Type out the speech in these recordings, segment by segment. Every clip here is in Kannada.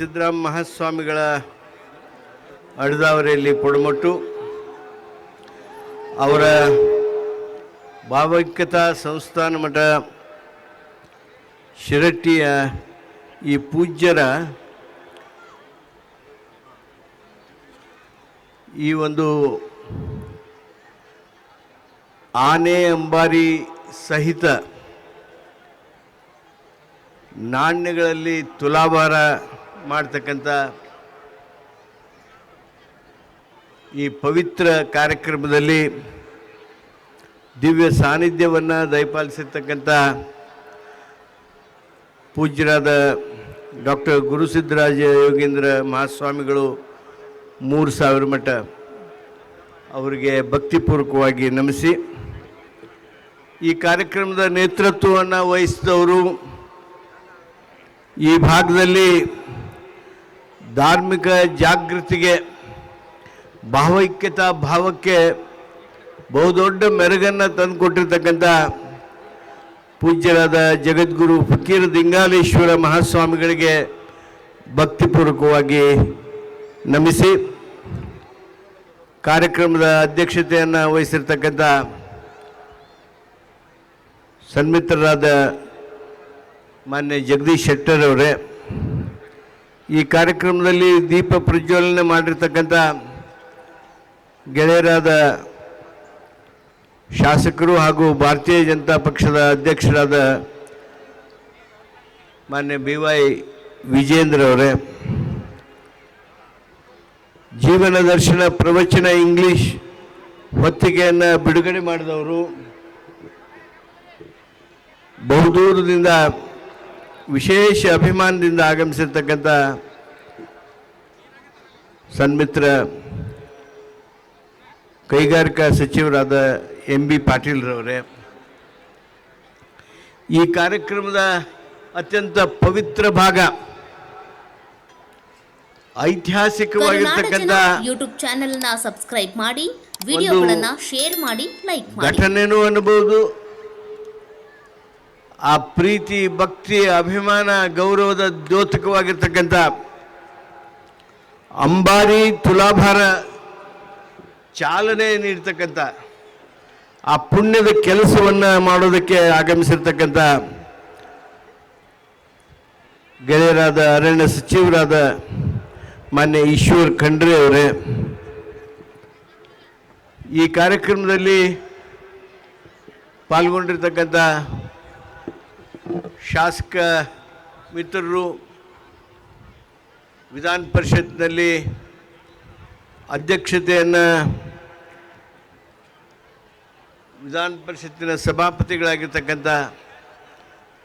ಸಿದ್ದರಾಮ ಮಹಾಸ್ವಾಮಿಗಳ ಅಡ್ದಾವರಿಯಲ್ಲಿ ಪೊಡಮಟ್ಟು. ಅವರ ಭಾವೈಕ್ಯತಾ ಸಂಸ್ಥಾನ ಮಠ ಶಿರಟ್ಟಿಯ ಈ ಪೂಜ್ಯರ ಈ ಒಂದು ಆನೆ ಅಂಬಾರಿ ಸಹಿತ ನಾಣ್ಯಗಳಲ್ಲಿ ತುಲಾಭಾರ ಮಾಡ್ತಕ್ಕಂಥ ಈ ಪವಿತ್ರ ಕಾರ್ಯಕ್ರಮದಲ್ಲಿ ದಿವ್ಯ ಸಾನ್ನಿಧ್ಯವನ್ನು ದಯಪಾಲಿಸಿರ್ತಕ್ಕಂಥ ಪೂಜ್ಯರಾದ ಡಾಕ್ಟರ್ ಗುರುಸಿದ್ದರಾಜ ಯೋಗೇಂದ್ರ ಮಹಾಸ್ವಾಮಿಗಳು ಮೂರು ಸಾವಿರ ಮಠ ಅವರಿಗೆ ಭಕ್ತಿಪೂರ್ವಕವಾಗಿ ನಮಿಸಿ ಈ ಕಾರ್ಯಕ್ರಮದ ನೇತೃತ್ವವನ್ನು ವಹಿಸಿದವರು ಈ ಭಾಗದಲ್ಲಿ ಧಾರ್ಮಿಕ ಜಾಗೃತಿಗೆ, ಭಾವೈಕ್ಯತಾ ಭಾವಕ್ಕೆ ಬಹುದೊಡ್ಡ ಮೆರುಗನ್ನು ತಂದುಕೊಟ್ಟಿರ್ತಕ್ಕಂಥ ಪೂಜ್ಯರಾದ ಜಗದ್ಗುರು ಫಕೀರ್ ದಿಂಗಾಲೇಶ್ವರ ಮಹಾಸ್ವಾಮಿಗಳಿಗೆ ಭಕ್ತಿಪೂರ್ವಕವಾಗಿ ನಮಿಸಿ ಕಾರ್ಯಕ್ರಮದ ಅಧ್ಯಕ್ಷತೆಯನ್ನು ವಹಿಸಿರ್ತಕ್ಕಂಥ ಸನ್ಮಿತ್ರರಾದ ಮಾನ್ಯ ಜಗದೀಶ್ ಶೆಟ್ಟರ್ ಅವರೇ ಈ ಕಾರ್ಯಕ್ರಮದಲ್ಲಿ ದೀಪ ಪ್ರಜ್ವಲನೆ ಮಾಡಿರ್ತಕ್ಕಂಥ ಗೆಳೆಯರಾದ ಶಾಸಕರು ಹಾಗೂ ಭಾರತೀಯ ಜನತಾ ಪಕ್ಷದ ಅಧ್ಯಕ್ಷರಾದ ಮಾನ್ಯ ಬಿ ವೈ ವಿಜೇಂದ್ರ ಅವರೇ, ಜೀವನ ದರ್ಶನ ಪ್ರವಚನ ಇಂಗ್ಲಿಷ್ ಹೊತ್ತಿಗೆಯನ್ನು ಬಿಡುಗಡೆ ಮಾಡಿದವರು ಬಹುದೂರದಿಂದ ವಿಶೇಷ ಅಭಿಮಾನದಿಂದ ಆಗಮಿಸಿರ್ತಕ್ಕಂಥ ಸನ್ಮಿತ್ರ ಕೈಗಾರಿಕಾ ಸಚಿವರಾದ ಎಂ ಬಿ ಪಾಟೀಲ್ರವರೇ ಈ ಕಾರ್ಯಕ್ರಮದ ಅತ್ಯಂತ ಪವಿತ್ರ ಭಾಗ ಐತಿಹಾಸಿಕವಾಗಿರ್ತಕ್ಕಂಥ ಯೂಟ್ಯೂಬ್ ಚಾನೆಲ್ ಸಬ್ಸ್ಕ್ರೈಬ್ ಮಾಡಿ ವಿಡಿಯೋಗಳನ್ನು ಶೇರ್ ಮಾಡಿ ಲೈಕ್ ಮಾಡಿ. ಘಟನೆನೂ ಅನ್ಬೋದು ಆ ಪ್ರೀತಿ, ಭಕ್ತಿ, ಅಭಿಮಾನ, ಗೌರವದ ದ್ಯೋತಕವಾಗಿರ್ತಕ್ಕಂಥ ಅಂಬಾರಿ ತುಲಾಭಾರ ಚಾಲನೆ ನೀಡ್ತಕ್ಕಂಥ ಆ ಪುಣ್ಯದ ಕೆಲಸವನ್ನು ಮಾಡೋದಕ್ಕೆ ಆಗಮಿಸಿರ್ತಕ್ಕಂಥ ಗೆಳೆಯರಾದ ಅರಣ್ಯ ಸಚಿವರಾದ ಮಾನ್ಯ ಈಶ್ವರ್ ಖಂಡ್ರೆ ಅವರೇ, ಈ ಕಾರ್ಯಕ್ರಮದಲ್ಲಿ ಪಾಲ್ಗೊಂಡಿರ್ತಕ್ಕಂಥ ಶಾಸಕ ಮಿತ್ರರು, ವಿಧಾನ ಪರಿಷತ್ನಲ್ಲಿ ಅಧ್ಯಕ್ಷತೆಯನ್ನು ವಿಧಾನ ಪರಿಷತ್ತಿನ ಸಭಾಪತಿಗಳಾಗಿರ್ತಕ್ಕಂಥ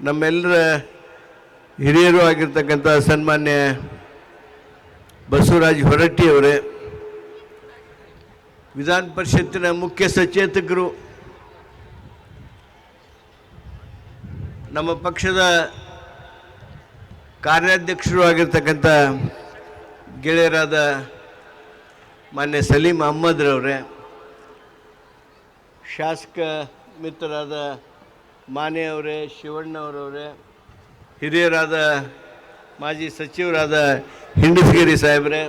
ನಮ್ಮೆಲ್ಲರ ಹಿರಿಯರು ಆಗಿರ್ತಕ್ಕಂಥ ಸನ್ಮಾನ್ಯ ಬಸವರಾಜ್ ಹೊರಟ್ಟಿ ಅವರೇ, ವಿಧಾನ ಪರಿಷತ್ತಿನ ಮುಖ್ಯ ಸಚೇತಕರು ನಮ್ಮ ಪಕ್ಷದ ಕಾರ್ಯಾಧ್ಯಕ್ಷರು ಆಗಿರ್ತಕ್ಕಂಥ ಗೆಳೆಯರಾದ ಮಾನ್ಯ ಸಲೀಂ ಅಹಮ್ಮದ್ರವ್ರೆ, ಶಾಸಕ ಮಿತ್ರರಾದ ಮಾನೆ ಅವರೇ ಶಿವಣ್ಣವರವರೇ, ಹಿರಿಯರಾದ ಮಾಜಿ ಸಚಿವರಾದ ಹಿಂಡಸಗಿರಿ ಸಾಹೇಬ್ರೆ,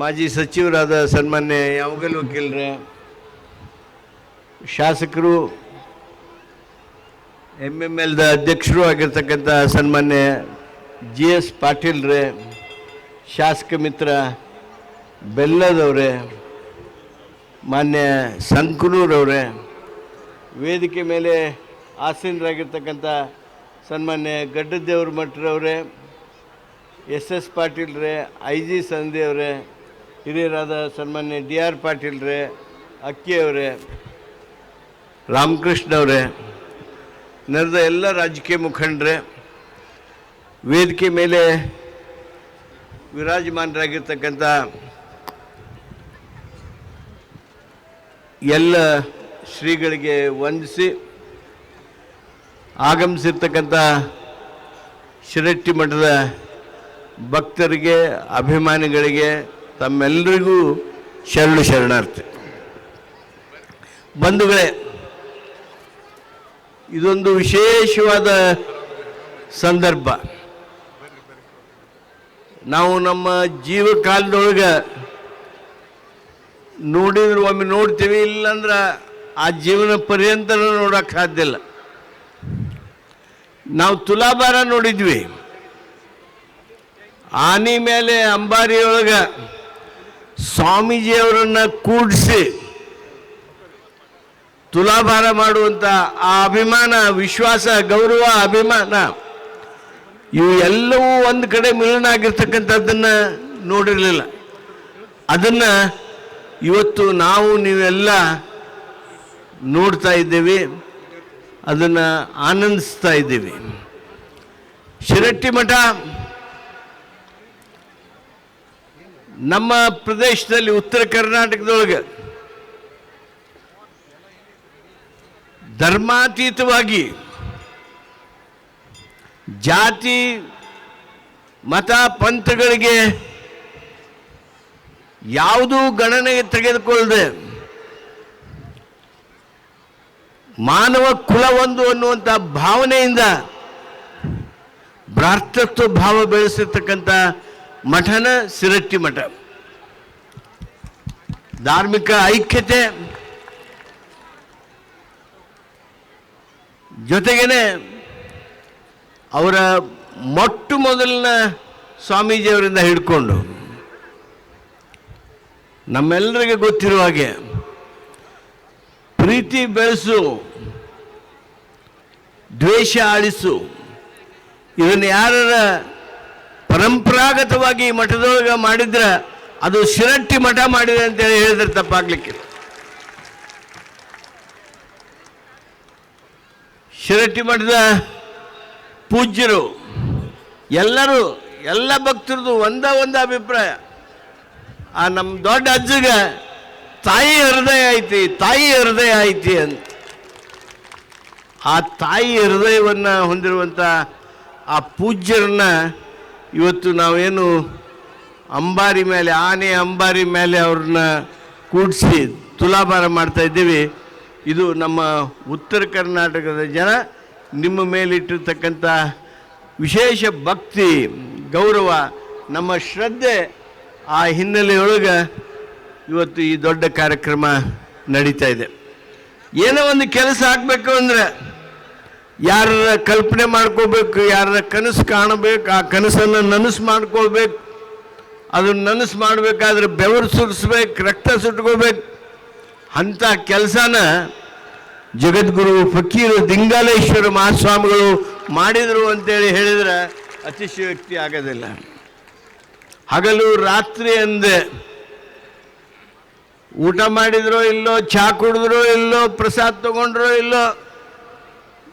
ಮಾಜಿ ಸಚಿವರಾದ ಸನ್ಮಾನ್ಯ ಯಾವಗಲ್ ವಕೀಲ್ರೆ, ಶಾಸಕರು ಎಂ ಎಂ ಎಲ್ದ ಅಧ್ಯಕ್ಷರು ಆಗಿರ್ತಕ್ಕಂಥ ಸನ್ಮಾನ್ಯ ಜಿ ಎಸ್ ಪಾಟೀಲ್ರೇ ಶಾಸಕ ಮಿತ್ರ ಬೆಲ್ಲದವರೇ ಮಾನ್ಯ ಸಂಕನೂರವ್ರೆ ವೇದಿಕೆ ಮೇಲೆ ಆಸೀನರಾಗಿರ್ತಕ್ಕಂಥ ಸನ್ಮಾನ್ಯ ಗಡ್ಡದೇವ್ರ ಮಠರವರೇ ಎಸ್ ಎಸ್ ಪಾಟೀಲ್ರೇ ಐ ಜಿ ಸಂಧಿಯವರೇ ಹಿರಿಯರಾದ ಸನ್ಮಾನ್ಯ ಡಿ ಆರ್ ಪಾಟೀಲ್ರೇ ಅಕ್ಕಿಯವರೇ ರಾಮಕೃಷ್ಣ ಅವರೇ ನೆರೆದ ಎಲ್ಲ ರಾಜಕೀಯ ಮುಖಂಡರೇ, ವೇದಿಕೆ ಮೇಲೆ ವಿರಾಜಮಾನರಾಗಿರ್ತಕ್ಕಂಥ ಎಲ್ಲ ಶ್ರೀಗಳಿಗೆ ವಂದಿಸಿ ಆಗಮಿಸಿರ್ತಕ್ಕಂಥ ಶಿರಟ್ಟಿ ಮಠದ ಭಕ್ತರಿಗೆ, ಅಭಿಮಾನಿಗಳಿಗೆ ತಮ್ಮೆಲ್ಲರಿಗೂ ಶರಣು ಶರಣಾರ್ಥಿ. ಬಂಧುಗಳೇ ಇದೊಂದು ವಿಶೇಷವಾದ ಸಂದರ್ಭ. ನಾವು ನಮ್ಮ ಜೀವ ಜೀವಕಾಲದೊಳಗೆ ನೋಡಿದ್ರೆ ಒಮ್ಮೆ ನೋಡ್ತೀವಿ, ಇಲ್ಲಂದ್ರೆ ಆ ಜೀವನ ಪರ್ಯಂತ ಸಾಧ್ಯ ಇಲ್ಲ. ನಾವು ತುಲಾಭಾರ ನೋಡಿದ್ವಿ. ಆನೆ ಮೇಲೆ ಅಂಬಾರಿಯೊಳಗೆ ಸ್ವಾಮೀಜಿಯವರನ್ನ ಕೂಡಿಸಿ ತುಲಾಭಾರ ಮಾಡುವಂಥ ಆ ಅಭಿಮಾನ, ವಿಶ್ವಾಸ, ಗೌರವ, ಅಭಿಮಾನ, ಇವು ಎಲ್ಲವೂ ಒಂದು ಕಡೆ ಮಿಲನ ಆಗಿರ್ತಕ್ಕಂಥದ್ದನ್ನು ನೋಡಿರಲಿಲ್ಲ. ಅದನ್ನು ಇವತ್ತು ನಾವು ನೀವೆಲ್ಲ ನೋಡ್ತಾ ಇದ್ದೀವಿ, ಅದನ್ನು ಆನಂದಿಸ್ತಾ ಇದ್ದೀವಿ. ಶಿರಟ್ಟಿ ಮಠ ನಮ್ಮ ಪ್ರದೇಶದಲ್ಲಿ ಉತ್ತರ ಕರ್ನಾಟಕದೊಳಗೆ ಧರ್ಮಾತೀತವಾಗಿ ಜಾತಿ, ಮತ, ಪಂಥಗಳಿಗೆ ಯಾವುದೂ ಗಣನೆಗೆ ತೆಗೆದುಕೊಳ್ಳದೆ ಮಾನವ ಕುಲ ಒಂದು ಅನ್ನುವಂಥ ಭಾವನೆಯಿಂದ ಭ್ರಾತೃತ್ವ ಭಾವ ಬೆಳೆಸಿರ್ತಕ್ಕಂಥ ಮಠನ ಸಿರಟ್ಟಿ ಮಠ. ಧಾರ್ಮಿಕ ಐಕ್ಯತೆ ಜೊತೆಗೇನೆ ಅವರ ಮೊಟ್ಟ ಮೊದಲಿನ ಸ್ವಾಮೀಜಿಯವರಿಂದ ಹಿಡ್ಕೊಂಡು ನಮ್ಮೆಲ್ಲರಿಗೆ ಗೊತ್ತಿರುವ ಹಾಗೆ ಪ್ರೀತಿ ಬೆಳೆಸು, ದ್ವೇಷ ಆಳಿಸು, ಇದನ್ನು ಯಾರ ಪರಂಪರಾಗತವಾಗಿ ಮಠದೊಳಗೆ ಮಾಡಿದ್ರೆ ಅದು ಶಿರಟ್ಟಿ ಮಠ ಮಾಡಿದೆ ಅಂತೇಳಿ ಹೇಳಿದ್ರೆ ತಪ್ಪಾಗ್ಲಿಕ್ಕಿಲ್ಲ. ಶಿರಟ್ಟಿ ಮಠದ ಪೂಜ್ಯರು, ಎಲ್ಲರೂ, ಎಲ್ಲ ಭಕ್ತರದು ಒಂದ ಒಂದು ಅಭಿಪ್ರಾಯ. ಆ ನಮ್ಮ ದೊಡ್ಡ ಅಜ್ಜಗ, ತಾಯಿ ಹೃದಯ ಐತಿ, ತಾಯಿ ಹೃದಯ ಐತಿ ಅಂತ. ಆ ತಾಯಿ ಹೃದಯವನ್ನು ಹೊಂದಿರುವಂಥ ಆ ಪೂಜ್ಯರನ್ನ ಇವತ್ತು ನಾವೇನು ಅಂಬಾರಿ ಮೇಲೆ, ಆನೆ ಅಂಬಾರಿ ಮೇಲೆ ಅವ್ರನ್ನ ಕೂಡಿಸಿ ತುಲಾಭಾರ ಮಾಡ್ತಾ ಇದ್ದೀವಿ. ಇದು ನಮ್ಮ ಉತ್ತರ ಕರ್ನಾಟಕದ ಜನ ನಿಮ್ಮ ಮೇಲಿಟ್ಟಿರ್ತಕ್ಕಂಥ ವಿಶೇಷ ಭಕ್ತಿ, ಗೌರವ, ನಮ್ಮ ಶ್ರದ್ಧೆ ಆ ಹಿನ್ನೆಲೆಯೊಳಗೆ ಇವತ್ತು ಈ ದೊಡ್ಡ ಕಾರ್ಯಕ್ರಮ ನಡೀತಾ ಇದೆ. ಏನೋ ಒಂದು ಕೆಲಸ ಆಗಬೇಕು ಅಂದರೆ ಯಾರ ಕಲ್ಪನೆ ಮಾಡ್ಕೋಬೇಕು ಯಾರ ಕನಸು ಕಾಣಬೇಕು, ಆ ಕನಸನ್ನು ನನಸು ಮಾಡ್ಕೊಳ್ಬೇಕು ಅದನ್ನು ನನಸು ಮಾಡಬೇಕಾದ್ರೆ ಬೆವರು ಸುರಿಸ್ಬೇಕು, ರಕ್ತ ಸುಟ್ಕೋಬೇಕು. ಅಂಥ ಕೆಲಸನ ಜಗದ್ಗುರು ಫಕೀರು ದಿಂಗಾಲೇಶ್ವರ ಮಹಾಸ್ವಾಮಿಗಳು ಮಾಡಿದರು ಅಂತೇಳಿ ಹೇಳಿದರೆ ಅತಿಶಯೋಕ್ತಿ ಆಗೋದಿಲ್ಲ. ಹಗಲು ರಾತ್ರಿ ಅಂದೆ. ಊಟ ಮಾಡಿದ್ರೋ ಇಲ್ಲೋ, ಚಾ ಕುಡಿದ್ರೋ ಇಲ್ಲೋ, ಪ್ರಸಾದ ತಗೊಂಡ್ರೋ ಇಲ್ಲೋ,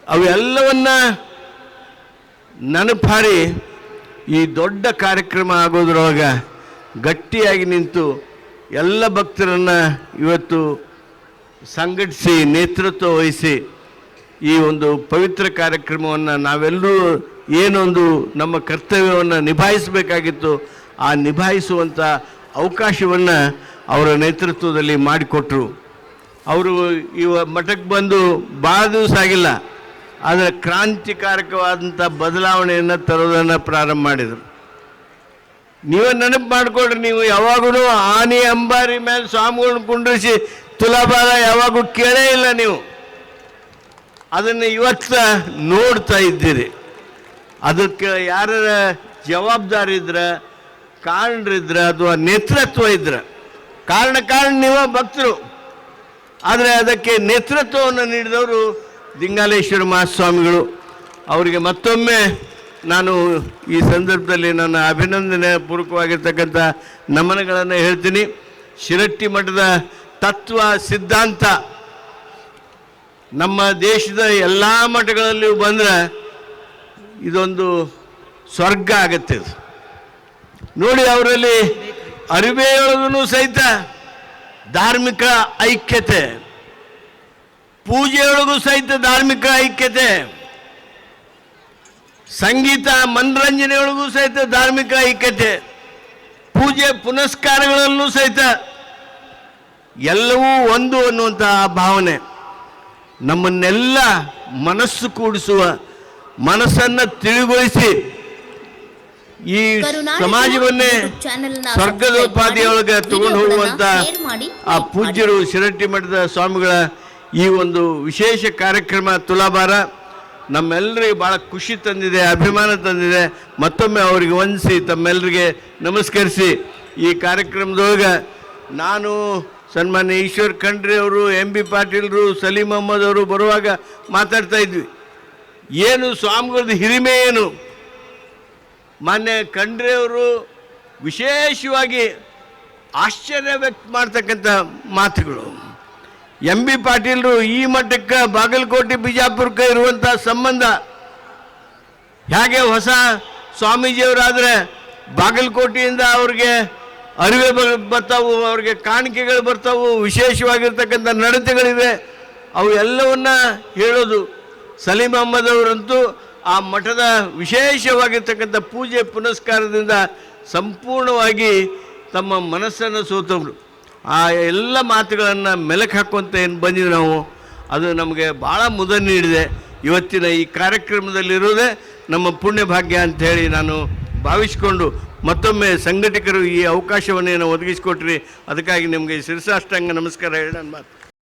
ಅವೆಲ್ಲವನ್ನ ನೆನಪಾರಿ ಈ ದೊಡ್ಡ ಕಾರ್ಯಕ್ರಮ ಆಗೋದ್ರೊಳಗೆ ಗಟ್ಟಿಯಾಗಿ ನಿಂತು ಎಲ್ಲ ಭಕ್ತರನ್ನು ಇವತ್ತು ಸಂಘಟಿಸಿ ನೇತೃತ್ವ ವಹಿಸಿ ಈ ಒಂದು ಪವಿತ್ರ ಕಾರ್ಯಕ್ರಮವನ್ನು ನಾವೆಲ್ಲರೂ ಏನೊಂದು ನಮ್ಮ ಕರ್ತವ್ಯವನ್ನು ನಿಭಾಯಿಸಬೇಕಾಗಿತ್ತು, ಆ ನಿಭಾಯಿಸುವಂಥ ಅವಕಾಶವನ್ನು ಅವರ ನೇತೃತ್ವದಲ್ಲಿ ಮಾಡಿಕೊಟ್ರು. ಅವರು ಇವ ಮಠಕ್ಕೆ ಬಂದು ಭಾಳ ದಿವಸ ಆಗಿಲ್ಲ, ಆದರೆ ಕ್ರಾಂತಿಕಾರಕವಾದಂಥ ಬದಲಾವಣೆಯನ್ನು ತರೋದನ್ನು ಪ್ರಾರಂಭ ಮಾಡಿದರು. ನೀವೇ ನೆನಪು ಮಾಡ್ಕೊಳ್ರಿ, ನೀವು ಯಾವಾಗಲೂ ಆನೆ, ಅಂಬಾರಿ ಮೇಲೆ ಸ್ವಾಮಿಗಳನ್ನ ಕುಂಡ್ರಿಸಿ ತುಲಾಭಾರ ಯಾವಾಗೂ ಕೇಳೇ ಇಲ್ಲ ನೀವು. ಅದನ್ನು ಇವತ್ತ ನೋಡ್ತಾ ಇದ್ದೀರಿ. ಅದಕ್ಕೆ ಯಾರ ಜವಾಬ್ದಾರಿ ಇದ್ರೆ ಕಾರಣರಿದ್ರ ಅಥವಾ ನೇತೃತ್ವ ಇದ್ರೆ. ಕಾರಣ ಕಾರಣ ನೀವ ಭಕ್ತರು. ಆದರೆ ಅದಕ್ಕೆ ನೇತೃತ್ವವನ್ನು ನೀಡಿದವರು ದಿಂಗಾಲೇಶ್ವರ ಮಹಾಸ್ವಾಮಿಗಳು. ಅವರಿಗೆ ಮತ್ತೊಮ್ಮೆ ನಾನು ಈ ಸಂದರ್ಭದಲ್ಲಿ ನನ್ನ ಅಭಿನಂದನೆ ಪೂರ್ವಕವಾಗಿರ್ತಕ್ಕಂಥ ನಮನಗಳನ್ನು ಹೇಳ್ತೀನಿ. ಶಿರಟ್ಟಿ ಮಠದ ತತ್ವ ಸಿದ್ಧಾಂತ. ನಮ್ಮ ದೇಶದ ಎಲ್ಲ ಮಠಗಳಲ್ಲಿಯೂ ಬಂದರೆ ಇದೊಂದು ಸ್ವರ್ಗ ಆಗತ್ತೆ ಇದು. ನೋಡಿ ಅವರಲ್ಲಿ ಅರಿವೆಯೊಳಗೂ ಸಹಿತ ಧಾರ್ಮಿಕ ಐಕ್ಯತೆ ಪೂಜೆಯೊಳಗೂ ಸಹಿತ ಧಾರ್ಮಿಕ ಐಕ್ಯತೆ, ಸಂಗೀತ ಮನರಂಜನೆಯೊಳಗೂ ಸಹಿತ ಧಾರ್ಮಿಕ ಐಕ್ಯತೆ, ಪೂಜೆ ಪುನಸ್ಕಾರಗಳಲ್ಲೂ ಸಹಿತ ಎಲ್ಲವೂ ಒಂದು ಅನ್ನುವಂತಹ ಭಾವನೆ. ನಮ್ಮನ್ನೆಲ್ಲ ಮನಸ್ಸು ಕೂಡಿಸುವ ಮನಸ್ಸನ್ನು ತಿಳಿಗೊಳಿಸಿ ಈ ಸಮಾಜವನ್ನೇ ಸ್ವರ್ಗದೋಪಾದಿಯೊಳಗೆ ತಗೊಂಡು ಹೋಗುವಂತ ಆ ಪೂಜ್ಯರು ಶಿರಟ್ಟಿ ಮಠದ ಸ್ವಾಮಿಗಳ ಈ ಒಂದು ವಿಶೇಷ ಕಾರ್ಯಕ್ರಮ ತುಲಾಭಾರ ನಮ್ಮೆಲ್ಲರಿಗೆ ಬಹಳ ಖುಷಿ ತಂದಿದೆ ಅಭಿಮಾನ ತಂದಿದೆ. ಮತ್ತೊಮ್ಮೆ ಅವರಿಗೆ ವಂದಿಸಿ ತಮ್ಮೆಲ್ಲರಿಗೆ ನಮಸ್ಕರಿಸಿ ಈ ಕಾರ್ಯಕ್ರಮದೊಳಗೆ ನಾನು ಸನ್ಮಾನ್ಯ ಈಶ್ವರ್ ಖಂಡ್ರಿ ಅವರು, ಎಂ ಬಿ ಪಾಟೀಲ್ರು, ಸಲೀಂ ಅಹಮ್ಮದ್ ಅವರು ಬರುವಾಗ ಮಾತಾಡ್ತಾ ಇದ್ವಿ. ಏನು ಸ್ವಾಮಿಗಳದ್ದು ಹಿರಿಮೆ ಏನು? ಮಾನ್ಯ ಖಂಡ್ರಿ ಅವರು ವಿಶೇಷವಾಗಿ ಆಶ್ಚರ್ಯ ವ್ಯಕ್ತ ಮಾಡ್ತಕ್ಕಂಥ ಮಾತುಗಳು. ಎಂ ಬಿ ಪಾಟೀಲ್ರು ಈ ಮಟ್ಟಕ್ಕೆ ಬಾಗಲಕೋಟೆ, ಬಿಜಾಪುರಕ್ಕೆ ಇರುವಂಥ ಸಂಬಂಧ ಹೇಗೆ ಹೊಸ ಸ್ವಾಮೀಜಿಯವರಾದರೆ ಬಾಗಲಕೋಟೆಯಿಂದ ಅವ್ರಿಗೆ ಅರಿವೆ ಬರ್ತಾವು, ಅವ್ರಿಗೆ ಕಾಣಿಕೆಗಳು ಬರ್ತಾವು, ವಿಶೇಷವಾಗಿರ್ತಕ್ಕಂಥ ನಡತೆಗಳಿವೆ. ಅವು ಎಲ್ಲವನ್ನ ಹೇಳೋದು ಸಲೀಂ ಅಹಮ್ಮದ್ ಅವರಂತೂ ಆ ಮಠದ ವಿಶೇಷವಾಗಿರ್ತಕ್ಕಂಥ ಪೂಜೆ ಪುನಸ್ಕಾರದಿಂದ ಸಂಪೂರ್ಣವಾಗಿ ತಮ್ಮ ಮನಸ್ಸನ್ನು ಸೋತವರು. ಆ ಎಲ್ಲ ಮಾತುಗಳನ್ನು ಮೆಲುಕು ಹಾಕುವಂತ ಏನು ಬಂದಿವಿ ನಾವು, ಅದು ನಮಗೆ ಭಾಳ ಮುದ ನೀಡಿದೆ. ಇವತ್ತಿನ ಈ ಕಾರ್ಯಕ್ರಮದಲ್ಲಿರೋದೇ ನಮ್ಮ ಪುಣ್ಯಭಾಗ್ಯ ಅಂತ ಹೇಳಿ ನಾನು ಭಾವಿಸಿಕೊಂಡು ಮತ್ತೊಮ್ಮೆ ಸಂಘಟಕರು ಈ ಅವಕಾಶವನ್ನೇನು ಒದಗಿಸಿಕೊಟ್ರಿ. ಅದಕ್ಕಾಗಿ ನಿಮಗೆ ಶಿರಸಾಷ್ಟಾಂಗ ನಮಸ್ಕಾರ ಹೇಳಿ ನನ್ನ ಮಾತು.